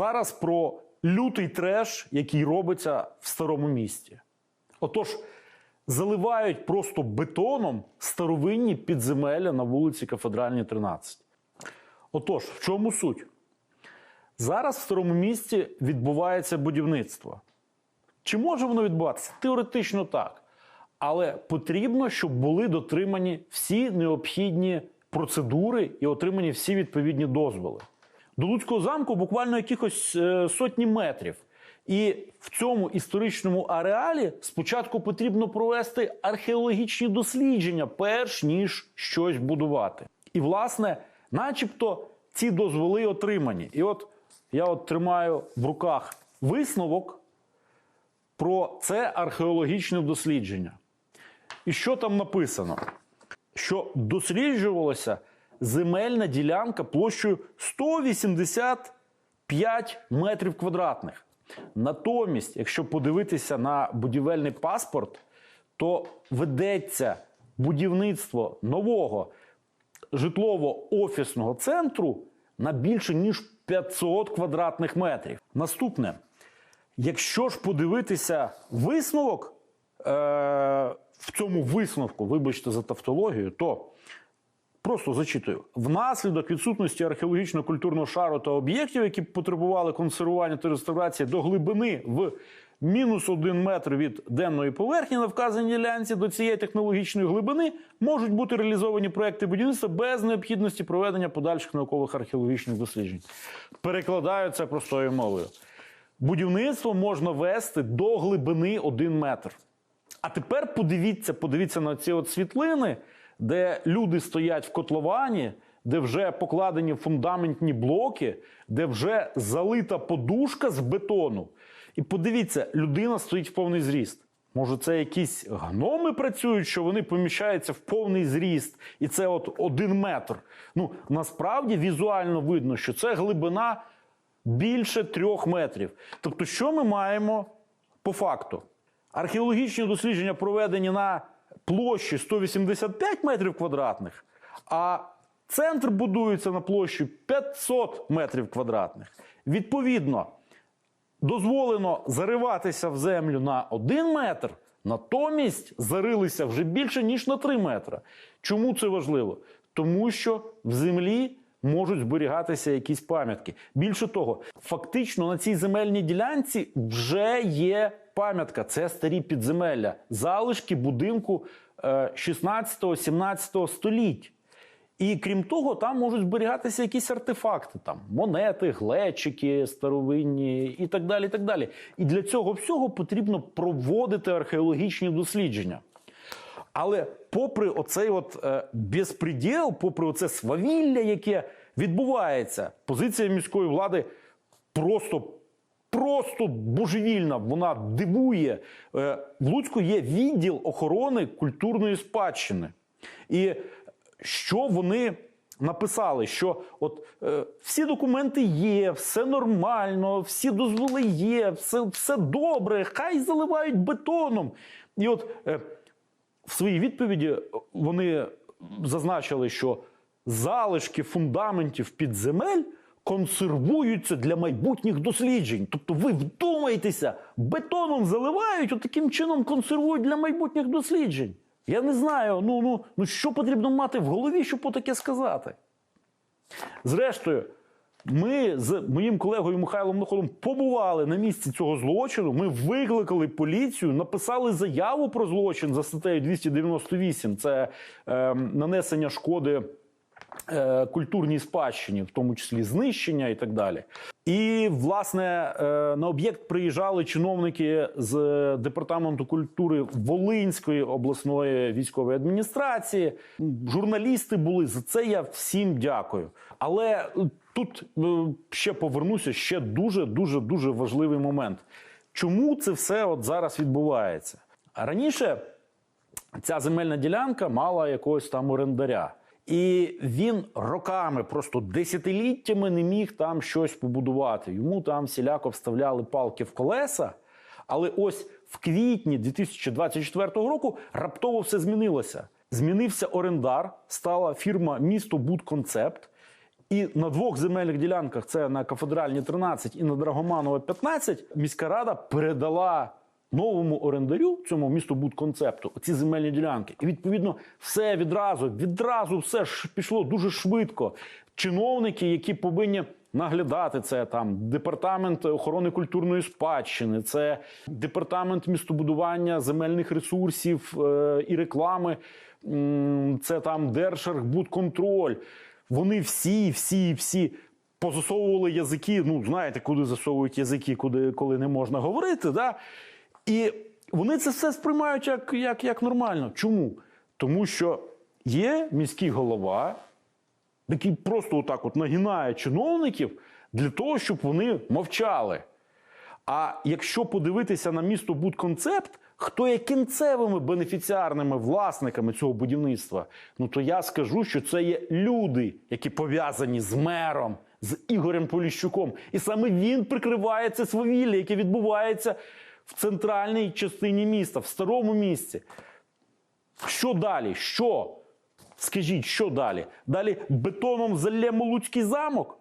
Зараз про лютий треш, який робиться в старому місті. Отож, заливають просто бетоном старовинні підземелля на вулиці Кафедральній, 13. Отож, в чому суть? Зараз в старому місті відбувається будівництво. Чи може воно відбуватися? Теоретично так. Але потрібно, щоб були дотримані всі необхідні процедури і отримані всі відповідні дозволи. До Луцького замку буквально якихось е, сотні метрів. І в цьому історичному ареалі спочатку потрібно провести археологічні дослідження, перш ніж щось будувати. І, власне, начебто ці дозволи отримані. І от я от тримаю в руках висновок про це археологічне дослідження. І що там написано? Що досліджувалася земельна ділянка площею 185 метрів квадратних. Натомість, якщо подивитися на будівельний паспорт, то ведеться будівництво нового житлово-офісного центру на більше ніж 500 квадратних метрів. Наступне, якщо ж подивитися висновок е- в цьому висновку, вибачте за тавтологію, то Просто зачитую: внаслідок відсутності археологічно-культурного шару та об'єктів, які потребували консервування та реставрації до глибини в мінус один метр від денної поверхні на вказаній ділянці до цієї технологічної глибини можуть бути реалізовані проекти будівництва без необхідності проведення подальших наукових археологічних досліджень. Перекладаю це простою мовою. Будівництво можна вести до глибини 1 метр. А тепер подивіться, подивіться на ці от світлини, де люди стоять в котловані, де вже покладені фундаментні блоки, де вже залита подушка з бетону. І подивіться, людина стоїть в повний зріст. Може, це якісь гноми працюють, що вони поміщаються в повний зріст, і це от один метр. Ну насправді візуально видно, що це глибина більше трьох метрів. Тобто, що ми маємо по факту? Археологічні дослідження проведені на площі 185 метрів квадратних, а центр будується на площі 500 метрів квадратних. Відповідно, дозволено зариватися в землю на 1 метр, натомість зарилися вже більше, ніж на 3 метри. Чому це важливо? Тому що в землі можуть зберігатися якісь пам'ятки. Більше того, фактично на цій земельній ділянці вже є пам'ятка. Це старі підземелля, залишки будинку 16-17 століть. І крім того, там можуть зберігатися якісь артефакти, там монети, глечики старовинні і так далі. І так далі. І для цього всього потрібно проводити археологічні дослідження. Але попри оцей от е, безпреділ, попри оце свавілля, яке відбувається, позиція міської влади просто. Просто божевільна, вона дивує. Е, В Луцьку є відділ охорони культурної спадщини. І що вони написали? Що от е, всі документи є, все нормально, всі дозволи є, все, все добре, хай заливають бетоном. І от е, в своїй відповіді вони зазначили, що залишки фундаментів підземель консервуються для майбутніх досліджень. Тобто, ви вдумайтеся, бетоном заливають, от таким чином консервують для майбутніх досліджень. Я не знаю, ну, ну, ну що потрібно мати в голові, щоб таке сказати. Зрештою, ми з моїм колегою Михайлом Находом побували на місці цього злочину. Ми викликали поліцію, написали заяву про злочин за статтею 298. Це е, нанесення шкоди е, культурній спадщині, в тому числі знищення і так далі. І власне е, на об'єкт приїжджали чиновники з департаменту культури Волинської обласної військової адміністрації. Журналісти були за це. Я всім дякую. Але тут е, ще повернуся. Ще дуже дуже дуже важливий момент. Чому це все от зараз відбувається? Раніше ця земельна ділянка мала якогось там орендаря. І він роками, просто десятиліттями не міг там щось побудувати. Йому там всіляко вставляли палки в колеса. Але ось в квітні 2024 року раптово все змінилося. Змінився орендар, стала фірма Місто Будконцепт. І на двох земельних ділянках це на кафедральні 13 і на Драгоманова 15, міська рада передала новому орендарю, цьому місту будконцепту, ці земельні ділянки. І відповідно все відразу, відразу все ж пішло дуже швидко. Чиновники, які повинні наглядати це там департамент охорони культурної спадщини, це департамент містобудування земельних ресурсів е, і реклами, це там Держархбудконтроль. Вони всі, всі, всі позасовували язики. Ну, знаєте, куди засовують язики, куди коли не можна говорити. Да? І вони це все сприймають як, як, як нормально. Чому? Тому що є міський голова, який просто отак от нагинає чиновників для того, щоб вони мовчали. А якщо подивитися на місто Будконцепт, хто є кінцевими бенефіціарними власниками цього будівництва, ну то я скажу, що це є люди, які пов'язані з мером, з Ігорем Поліщуком. І саме він прикриває це свавілля, яке відбувається в центральній частині міста, в старому місті. Що далі? Що? Скажіть, що далі? Далі бетоном залємо Луцький замок?